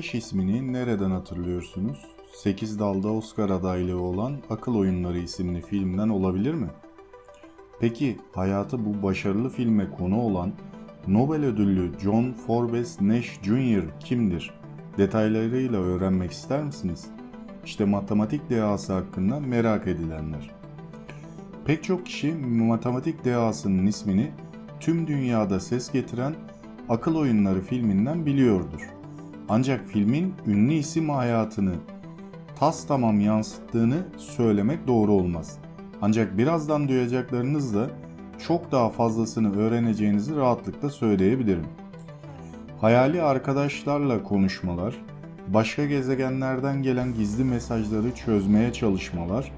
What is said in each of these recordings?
Nash ismini nereden hatırlıyorsunuz? 8 dalda Oscar adaylığı olan Akıl Oyunları isimli filmden olabilir mi? Peki hayatı bu başarılı filme konu olan Nobel ödüllü John Forbes Nash Jr. kimdir? Detaylarıyla öğrenmek ister misiniz? İşte matematik dehası hakkında merak edilenler. Pek çok kişi matematik dehasının ismini tüm dünyada ses getiren Akıl Oyunları filminden biliyordur. Ancak filmin ünlü isim hayatını tas tamam yansıttığını söylemek doğru olmaz. Ancak birazdan duyacaklarınızla çok daha fazlasını öğreneceğinizi rahatlıkla söyleyebilirim. Hayali arkadaşlarla konuşmalar, başka gezegenlerden gelen gizli mesajları çözmeye çalışmalar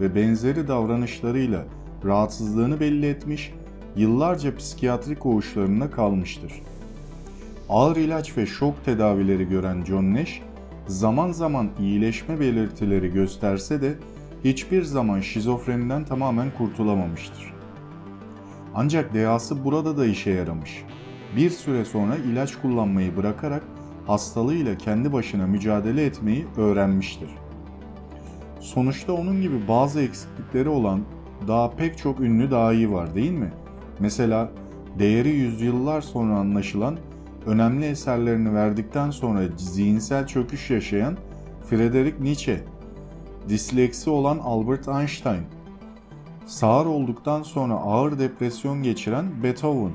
ve benzeri davranışlarıyla rahatsızlığını belli etmiş, yıllarca psikiyatri koğuşlarında kalmıştır. Ağır ilaç ve şok tedavileri gören John Nash, zaman zaman iyileşme belirtileri gösterse de hiçbir zaman şizofreniden tamamen kurtulamamıştır. Ancak dehası burada da işe yaramış. Bir süre sonra ilaç kullanmayı bırakarak hastalığıyla kendi başına mücadele etmeyi öğrenmiştir. Sonuçta onun gibi bazı eksiklikleri olan daha pek çok ünlü dahi var değil mi? Mesela değeri yüzyıllar sonra anlaşılan önemli eserlerini verdikten sonra zihinsel çöküş yaşayan Friedrich Nietzsche, disleksi olan Albert Einstein, sağır olduktan sonra ağır depresyon geçiren Beethoven,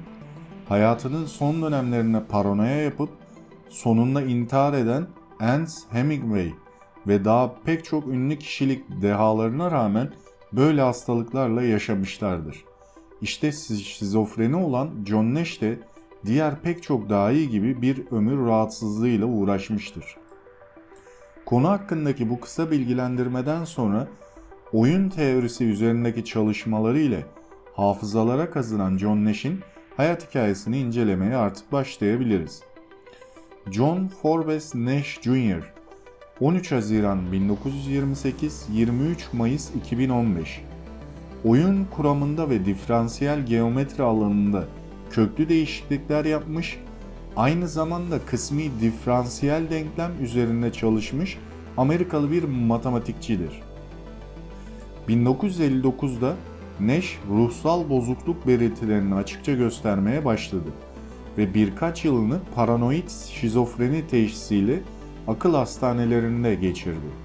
hayatının son dönemlerinde paranoya yapıp sonunda intihar eden Ernst Hemingway ve daha pek çok ünlü kişilik dehalarına rağmen böyle hastalıklarla yaşamışlardır. İşte şizofreni olan John Nash de diğer pek çok dahi gibi bir ömür rahatsızlığıyla uğraşmıştır. Konu hakkındaki bu kısa bilgilendirmeden sonra oyun teorisi üzerindeki çalışmaları ile hafızalara kazınan John Nash'in hayat hikayesini incelemeye artık başlayabiliriz. John Forbes Nash Jr. 13 Haziran 1928 23 Mayıs 2015 Oyun kuramında ve diferansiyel geometri alanında köklü değişiklikler yapmış, aynı zamanda kısmi diferansiyel denklem üzerinde çalışmış Amerikalı bir matematikçidir. 1959'da Nash ruhsal bozukluk belirtilerini açıkça göstermeye başladı ve birkaç yılını paranoid şizofreni teşhisiyle akıl hastanelerinde geçirdi.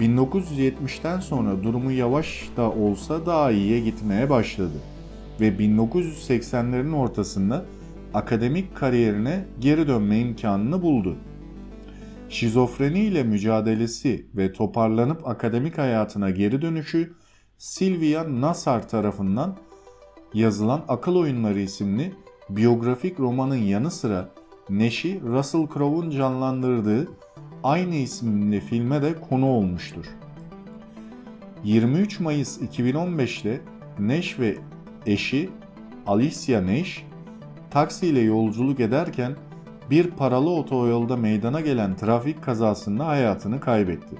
1970'ten sonra durumu yavaş da olsa daha iyiye gitmeye başladı ve 1980'lerin ortasında akademik kariyerine geri dönme imkanını buldu. Şizofreni ile mücadelesi ve toparlanıp akademik hayatına geri dönüşü Sylvia Nassar tarafından yazılan Akıl Oyunları isimli biyografik romanın yanı sıra Neş'i Russell Crowe'un canlandırdığı aynı isimli filme de konu olmuştur. 23 Mayıs 2015'te Neş ve eşi Alicia Nash taksiyle yolculuk ederken bir paralı otoyolda meydana gelen trafik kazasında hayatını kaybetti.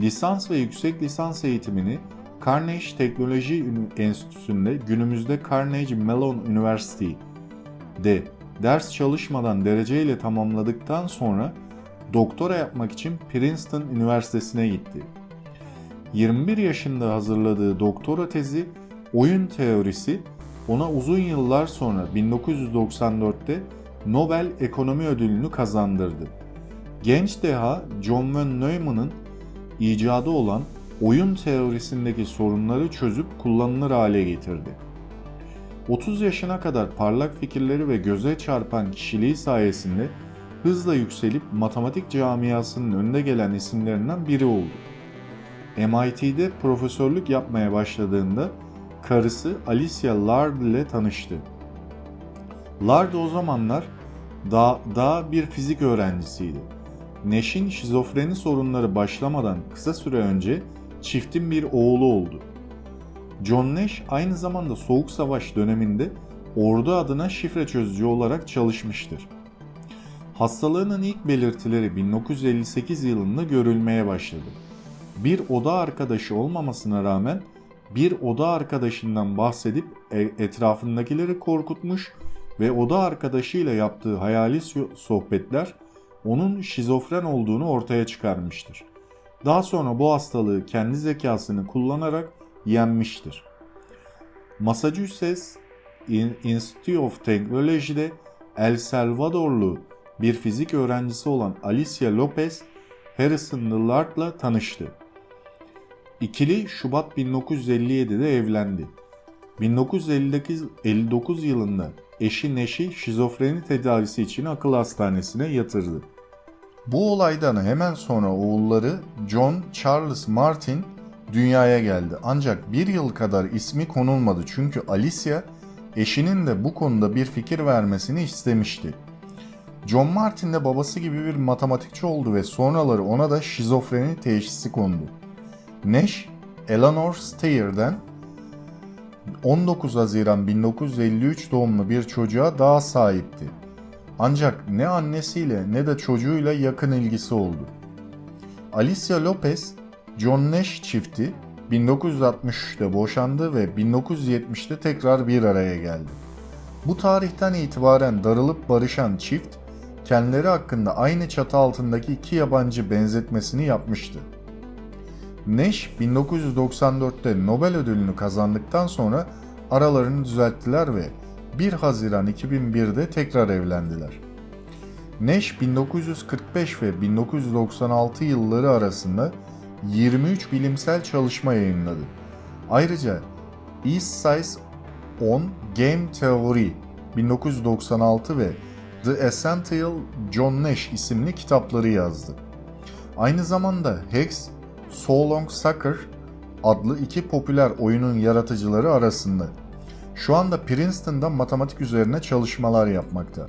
Lisans ve yüksek lisans eğitimini Carnegie Teknoloji Enstitüsü'nde günümüzde Carnegie Mellon University'de ders çalışmadan dereceyle tamamladıktan sonra doktora yapmak için Princeton Üniversitesi'ne gitti. 21 yaşında hazırladığı doktora tezi oyun teorisi ona uzun yıllar sonra 1994'te Nobel Ekonomi Ödülünü kazandırdı. Genç deha John von Neumann'ın icadı olan oyun teorisindeki sorunları çözüp kullanılır hale getirdi. 30 yaşına kadar parlak fikirleri ve göze çarpan kişiliği sayesinde hızla yükselip matematik camiasının önde gelen isimlerinden biri oldu. MIT'de profesörlük yapmaya başladığında karısı Alicia Lard ile tanıştı. Lard o zamanlar daha, daha bir fizik öğrencisiydi. Nash'in şizofreni sorunları başlamadan kısa süre önce çiftin bir oğlu oldu. John Nash aynı zamanda Soğuk Savaş döneminde ordu adına şifre çözücü olarak çalışmıştır. Hastalığının ilk belirtileri 1958 yılında görülmeye başladı. Bir oda arkadaşı olmamasına rağmen bir oda arkadaşından bahsedip e, etrafındakileri korkutmuş ve oda arkadaşıyla yaptığı hayali sohbetler onun şizofren olduğunu ortaya çıkarmıştır. Daha sonra bu hastalığı kendi zekasını kullanarak yenmiştir. Massachusetts In- Institute of Technology'de El Salvadorlu bir fizik öğrencisi olan Alicia Lopez, Harrison Dillard'la tanıştı. İkili Şubat 1957'de evlendi. 1959 yılında eşi Neş'i şizofreni tedavisi için akıl hastanesine yatırdı. Bu olaydan hemen sonra oğulları John Charles Martin dünyaya geldi. Ancak bir yıl kadar ismi konulmadı çünkü Alicia eşinin de bu konuda bir fikir vermesini istemişti. John Martin de babası gibi bir matematikçi oldu ve sonraları ona da şizofreni teşhisi kondu. Nash, Eleanor Steyer'den 19 Haziran 1953 doğumlu bir çocuğa daha sahipti. Ancak ne annesiyle ne de çocuğuyla yakın ilgisi oldu. Alicia Lopez, John Nash çifti 1963'te boşandı ve 1970'te tekrar bir araya geldi. Bu tarihten itibaren darılıp barışan çift, kendileri hakkında aynı çatı altındaki iki yabancı benzetmesini yapmıştı. Nash 1994'te Nobel ödülünü kazandıktan sonra aralarını düzelttiler ve 1 Haziran 2001'de tekrar evlendiler. Nash 1945 ve 1996 yılları arasında 23 bilimsel çalışma yayınladı. Ayrıca East Size on Game Theory 1996 ve The Essential John Nash isimli kitapları yazdı. Aynı zamanda Hex, So Long Soccer adlı iki popüler oyunun yaratıcıları arasında. Şu anda Princeton'da matematik üzerine çalışmalar yapmakta.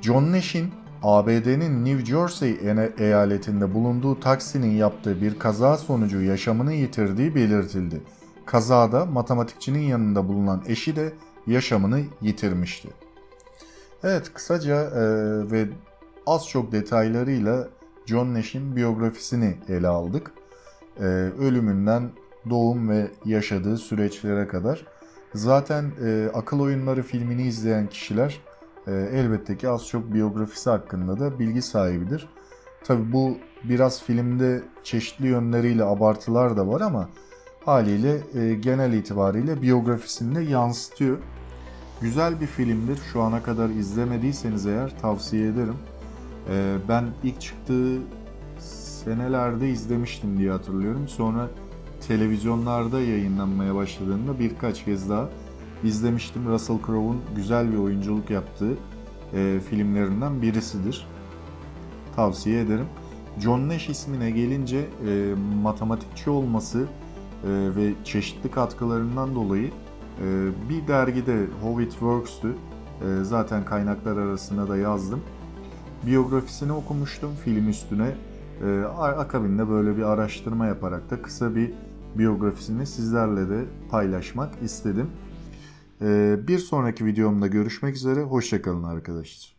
John Nash'in ABD'nin New Jersey eyaletinde bulunduğu taksinin yaptığı bir kaza sonucu yaşamını yitirdiği belirtildi. Kazada matematikçinin yanında bulunan eşi de yaşamını yitirmişti. Evet kısaca e, ve az çok detaylarıyla John Nash'in biyografisini ele aldık. E, ölümünden doğum ve yaşadığı süreçlere kadar. Zaten e, Akıl Oyunları filmini izleyen kişiler e, elbette ki az çok biyografisi hakkında da bilgi sahibidir. Tabi bu biraz filmde çeşitli yönleriyle abartılar da var ama haliyle e, genel itibariyle biyografisini de yansıtıyor. Güzel bir filmdir. Şu ana kadar izlemediyseniz eğer tavsiye ederim. E, ben ilk çıktığı senelerde izlemiştim diye hatırlıyorum. Sonra televizyonlarda yayınlanmaya başladığında birkaç kez daha izlemiştim. Russell Crowe'un güzel bir oyunculuk yaptığı e, filmlerinden birisidir. Tavsiye ederim. John Nash ismine gelince e, matematikçi olması e, ve çeşitli katkılarından dolayı e, bir dergide How It. E, zaten kaynaklar arasında da yazdım. Biyografisini okumuştum film üstüne. E, akabinde böyle bir araştırma yaparak da kısa bir biyografisini sizlerle de paylaşmak istedim. Ee, bir sonraki videomda görüşmek üzere. Hoşçakalın arkadaşlar.